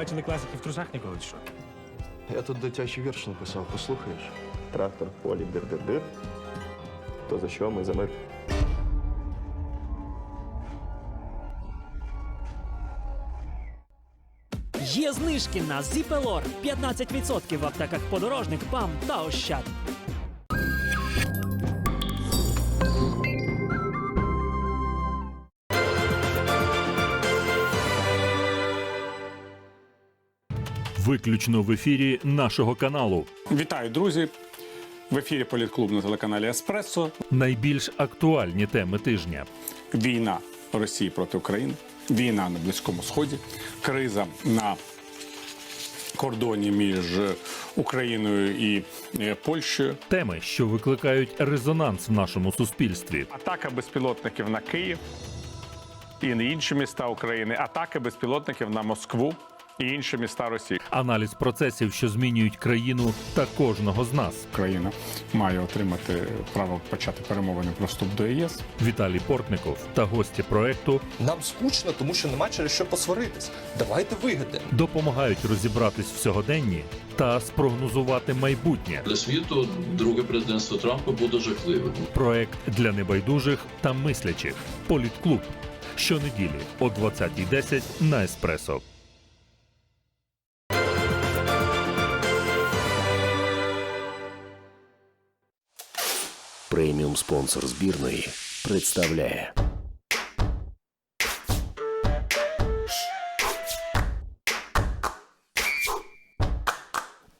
бачили класики в трусах ніколи чи що? Я тут дитячий вірш написав, послухаєш? Трактор в полі дир-дир-дир. То за що ми за мир? Є знижки на Зіпелор 15% в аптеках подорожник, ПАМ та Ощад. Виключно в ефірі нашого каналу. Вітаю, друзі! В ефірі Політклуб на телеканалі Еспресо. Найбільш актуальні теми тижня. Війна Росії проти України, війна на Близькому Сході, криза на кордоні між Україною і е, Польщею, Теми, що викликають резонанс в нашому суспільстві. атака безпілотників на Київ і на інші міста України, атаки безпілотників на Москву і інші міста Росії. Аналіз процесів, що змінюють країну та кожного з нас. Україна має отримати право почати перемовини про вступ до ЄС. Віталій Портников та гості проекту Нам скучно, тому що нема через що посваритись. Давайте вигадаємо. допомагають розібратись в сьогоденні та спрогнозувати майбутнє. Для світу друге президентство Трампа буде жахливим. Проект для небайдужих та мислячих. Політклуб. Щонеділі о 20.10 на Еспресо. Преміум спонсор збірної представляє.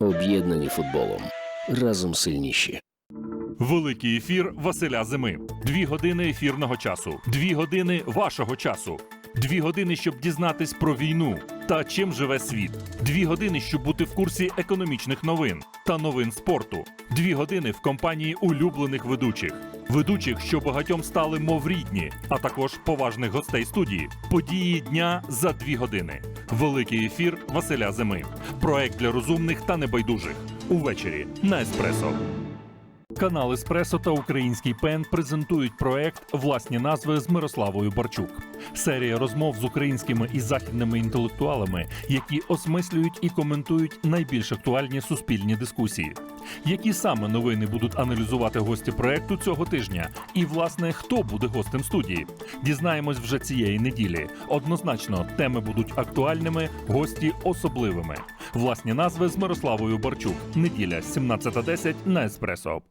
Об'єднані футболом. Разом сильніші. Великий ефір Василя Зими. Дві години ефірного часу, дві години вашого часу, дві години, щоб дізнатись про війну та чим живе світ. Дві години, щоб бути в курсі економічних новин та новин спорту. Дві години в компанії улюблених ведучих. Ведучих, що багатьом стали мов рідні, а також поважних гостей студії. Події дня за дві години. Великий ефір Василя Зими. Проект для розумних та небайдужих. Увечері на еспресо. Канал Еспресо та Український Пен презентують проект Власні назви з Мирославою Барчук. Серія розмов з українськими і західними інтелектуалами, які осмислюють і коментують найбільш актуальні суспільні дискусії. Які саме новини будуть аналізувати гості проекту цього тижня? І власне хто буде гостем студії? Дізнаємось вже цієї неділі. Однозначно, теми будуть актуальними, гості особливими. Власні назви з Мирославою Барчук. Неділя 17.10 на Еспресо.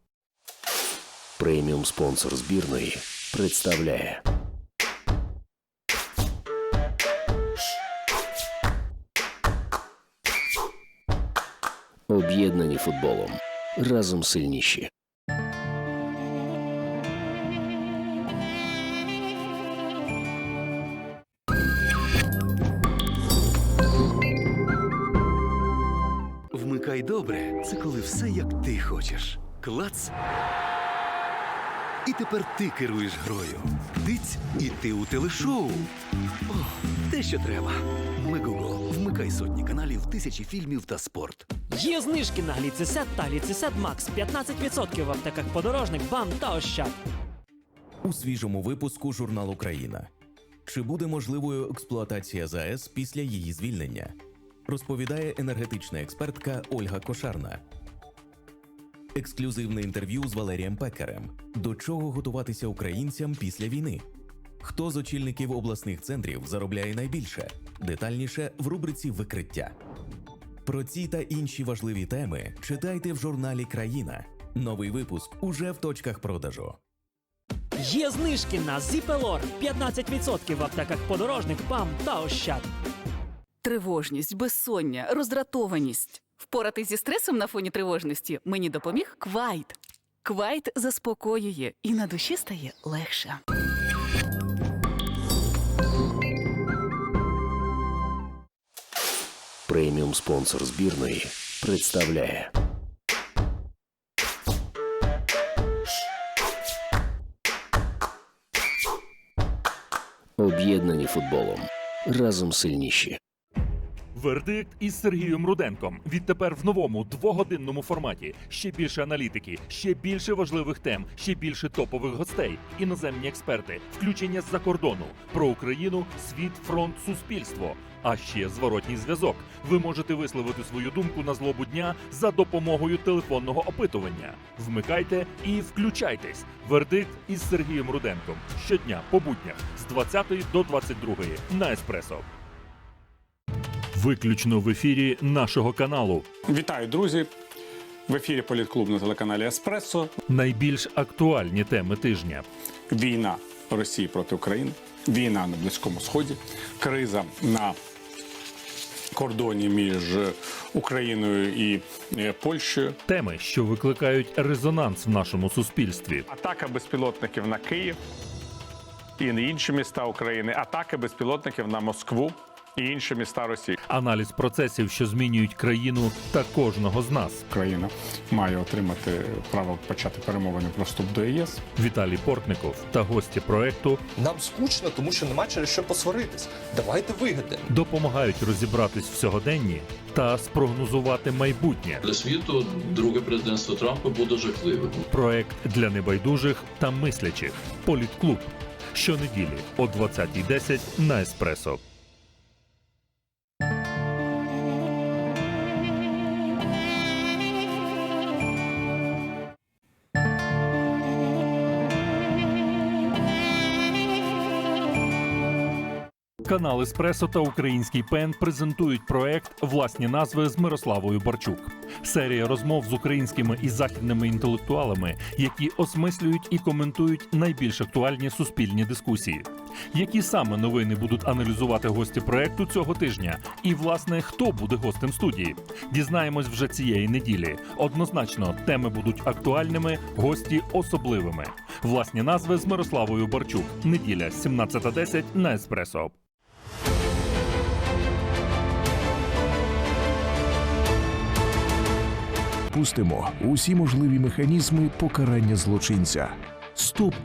Преміум спонсор збірної представляє. Об'єднані футболом. Разом сильніші. Вмикай добре, це коли все як ти хочеш. Клац. І тепер ти керуєш грою. Тиць і ти у телешоу. О, те, що треба. Мегого, вмикай сотні каналів, тисячі фільмів та спорт. Є знижки на гліцисет та гліцисет Макс 15% в аптеках подорожник, БАМ та Ощад. У свіжому випуску журналу Країна. Чи буде можливою експлуатація ЗАЕС після її звільнення? Розповідає енергетична експертка Ольга Кошарна. Ексклюзивне інтерв'ю з Валерієм Пекарем. До чого готуватися українцям після війни? Хто з очільників обласних центрів заробляє найбільше? Детальніше в рубриці Викриття. Про ці та інші важливі теми читайте в журналі Країна. Новий випуск уже в точках продажу. Є знижки на Зіпелор 15% в аптеках подорожник, ПАМ та Ощад. Тривожність, безсоння, роздратованість. Впоратись зі стресом на фоні тривожності мені допоміг Квайт. Квайт заспокоює і на душі стає легше. Преміум спонсор збірної представляє. Об'єднані футболом. Разом сильніші. Вердикт із Сергієм Руденком. Відтепер в новому двогодинному форматі. Ще більше аналітики, ще більше важливих тем, ще більше топових гостей, іноземні експерти, включення з-за кордону про Україну, світ, фронт, суспільство. А ще зворотній зв'язок. Ви можете висловити свою думку на злобу дня за допомогою телефонного опитування. Вмикайте і включайтесь. Вердикт із Сергієм Руденком щодня по буднях з 20 до 22 на еспресо. Виключно в ефірі нашого каналу. Вітаю, друзі! В ефірі Політклуб на телеканалі Еспресо. Найбільш актуальні теми тижня. Війна Росії проти України, війна на Близькому Сході, криза на кордоні між Україною і е, Польщею. Теми, що викликають резонанс в нашому суспільстві. Атака безпілотників на Київ і на інші міста України, атаки безпілотників на Москву і інші міста Росії. Аналіз процесів, що змінюють країну та кожного з нас. Україна має отримати право почати перемовини про вступ до ЄС. Віталій Портников та гості проекту Нам скучно, тому що нема через що посваритись. Давайте вигадаємо. допомагають розібратись в сьогоденні та спрогнозувати майбутнє. Для світу друге президентство Трампа буде жахливим. Проект для небайдужих та мислячих. Політклуб. Щонеділі о 20.10 на еспресо. Канал Еспресо та Український Пен презентують проект Власні назви з Мирославою Барчук. Серія розмов з українськими і західними інтелектуалами, які осмислюють і коментують найбільш актуальні суспільні дискусії. Які саме новини будуть аналізувати гості проекту цього тижня? І власне хто буде гостем студії? Дізнаємось вже цієї неділі. Однозначно, теми будуть актуальними, гості особливими. Власні назви з Мирославою Барчук. Неділя 17.10 на еспресо. Пустимо усі можливі механізми покарання злочинця. Стоп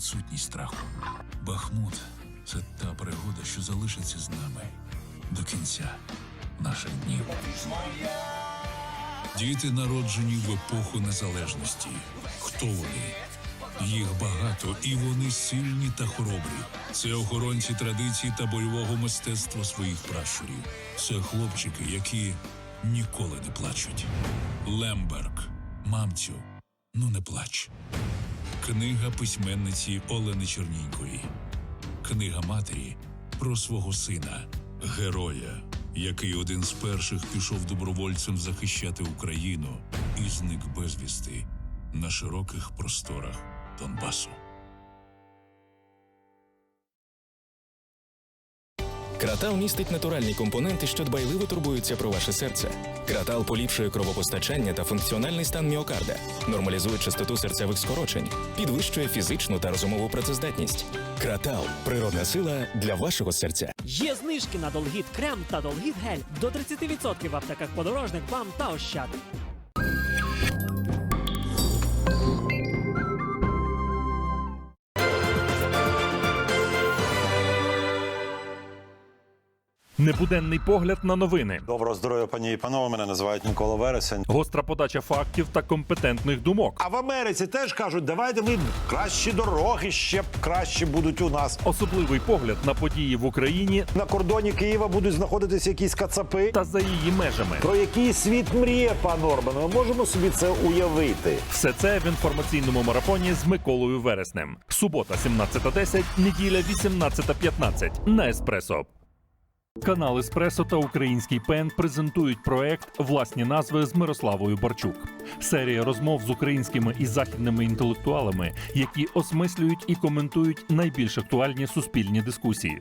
відсутність страху. Бахмут це та пригода, що залишиться з нами до кінця наших днів. Діти народжені в епоху незалежності. Хто вони? Їх багато, і вони сильні та хоробрі. Це охоронці традицій та бойового мистецтва своїх пращурів. Це хлопчики, які ніколи не плачуть. Лемберг, мамцю, ну не плач. Книга письменниці Олени Чернінької. Книга матері про свого сина, героя, який один з перших пішов добровольцем захищати Україну і зник безвісти на широких просторах Донбасу. Кратал містить натуральні компоненти, що дбайливо турбуються про ваше серце. Кратал поліпшує кровопостачання та функціональний стан міокарда, нормалізує частоту серцевих скорочень, підвищує фізичну та розумову працездатність. Кратал природна сила для вашого серця. Є знижки на Долгіт Крем та Долгіт Гель до 30% в аптеках подорожник, вам та ощад. Небуденний погляд на новини. Доброго здоров'я, пані і панове. Мене називають Микола Вересень. Гостра подача фактів та компетентних думок. А в Америці теж кажуть, давайте ми кращі дороги ще кращі будуть у нас. Особливий погляд на події в Україні На кордоні Києва будуть знаходитись якісь кацапи. та за її межами. Про який світ мріє пан Орбан? Ми можемо собі це уявити. Все це в інформаційному марафоні з Миколою Вереснем. Субота, 17.10, неділя, 18.15 на еспресо. Канал Еспресо та Український Пен презентують проект Власні назви з Мирославою Барчук. Серія розмов з українськими і західними інтелектуалами, які осмислюють і коментують найбільш актуальні суспільні дискусії.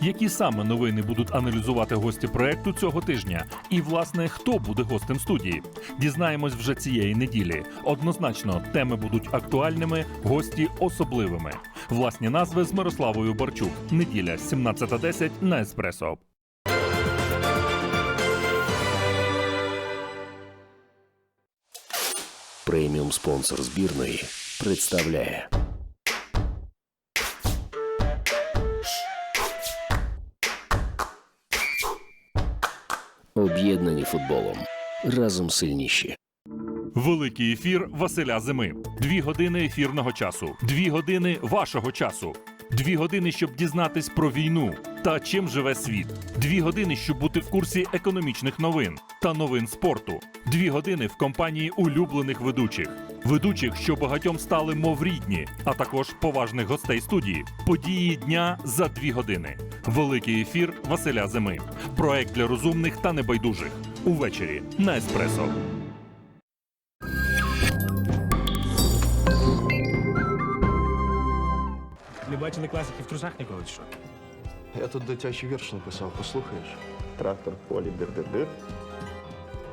Які саме новини будуть аналізувати гості проекту цього тижня? І власне хто буде гостем студії? Дізнаємось вже цієї неділі. Однозначно, теми будуть актуальними, гості особливими. Власні назви з Мирославою Барчук. Неділя 17.10 на Еспресо. Преміум спонсор збірної представляє Об'єднані футболом. Разом сильніші. Великий ефір Василя Зими. Дві години ефірного часу. Дві години вашого часу. Дві години, щоб дізнатись про війну та чим живе світ. Дві години, щоб бути в курсі економічних новин та новин спорту. Дві години в компанії улюблених ведучих. Ведучих, що багатьом стали мов рідні, а також поважних гостей студії. Події дня за дві години. Великий ефір Василя Зими. Проект для розумних та небайдужих. Увечері на еспресо. Не бачили класиків в трусах ніколи чи що? Я тут дитячий вірш написав, послухаєш? Трактор в полі дир-дир-дир.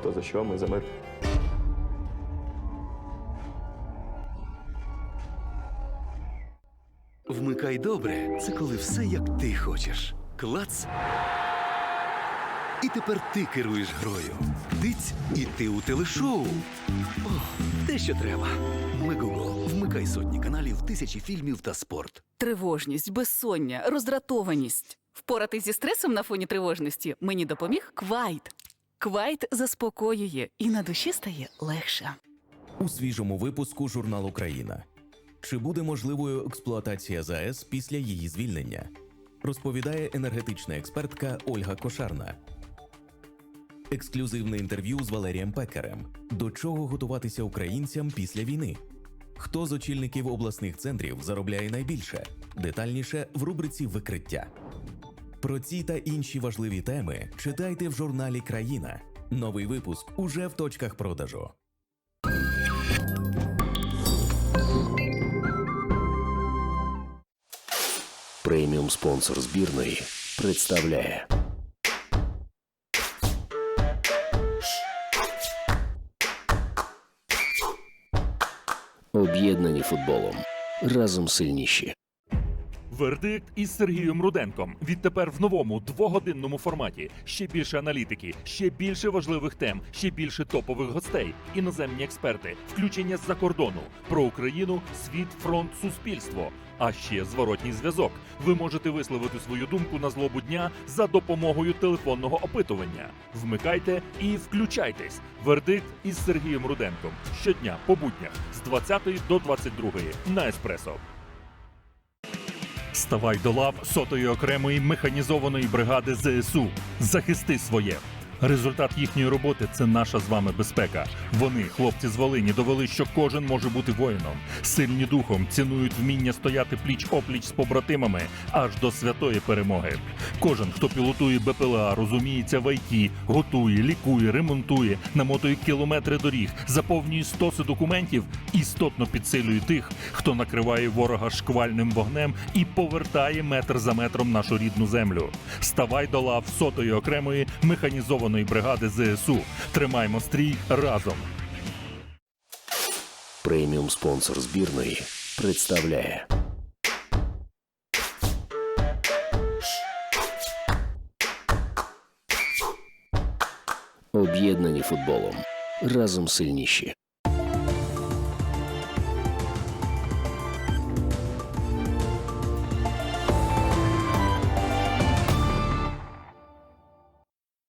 То за що ми за мир? Вмикай добре. Це коли все як ти хочеш. Клац. І тепер ти керуєш грою. Тиць і ти у телешоу. О, те, що треба. Мегого. Вмикай сотні каналів, тисячі фільмів та спорт. Тривожність, безсоння, роздратованість. Впоратись зі стресом на фоні тривожності мені допоміг Квайт. Квайт заспокоює і на душі стає легше. У свіжому випуску журналу Країна. Чи буде можливою експлуатація ЗАЕС після її звільнення? Розповідає енергетична експертка Ольга Кошарна. Ексклюзивне інтерв'ю з Валерієм Пекарем. До чого готуватися українцям після війни? Хто з очільників обласних центрів заробляє найбільше? Детальніше в рубриці Викриття. Про ці та інші важливі теми читайте в журналі Країна. Новий випуск уже в точках продажу. Преміум спонсор збірної представляє Об'єднані футболом. Разом сильніші. Вердикт із Сергієм Руденком. Відтепер в новому двогодинному форматі. Ще більше аналітики, ще більше важливих тем, ще більше топових гостей, іноземні експерти, включення з-за кордону про Україну, світ, фронт, суспільство. А ще зворотній зв'язок. Ви можете висловити свою думку на злобу дня за допомогою телефонного опитування. Вмикайте і включайтесь. Вердикт із Сергієм Руденком щодня по буднях з 20 до 22 на еспресо. Ставай до лав сотої окремої механізованої бригади ЗСУ. Захисти своє. Результат їхньої роботи це наша з вами безпека. Вони, хлопці з Волині, довели, що кожен може бути воїном. Сильні духом цінують вміння стояти пліч опліч з побратимами аж до святої перемоги. Кожен, хто пілотує БПЛА, розуміється в ІТ, готує, лікує, ремонтує, намотує кілометри доріг, заповнює стоси документів, істотно підсилює тих, хто накриває ворога шквальним вогнем і повертає метр за метром нашу рідну землю. Ставай до лав сотої окремої механізованої бригади ЗСУ. Тримаймо стрій разом. Преміум спонсор збірної представляє Об'єднані футболом. Разом сильніші.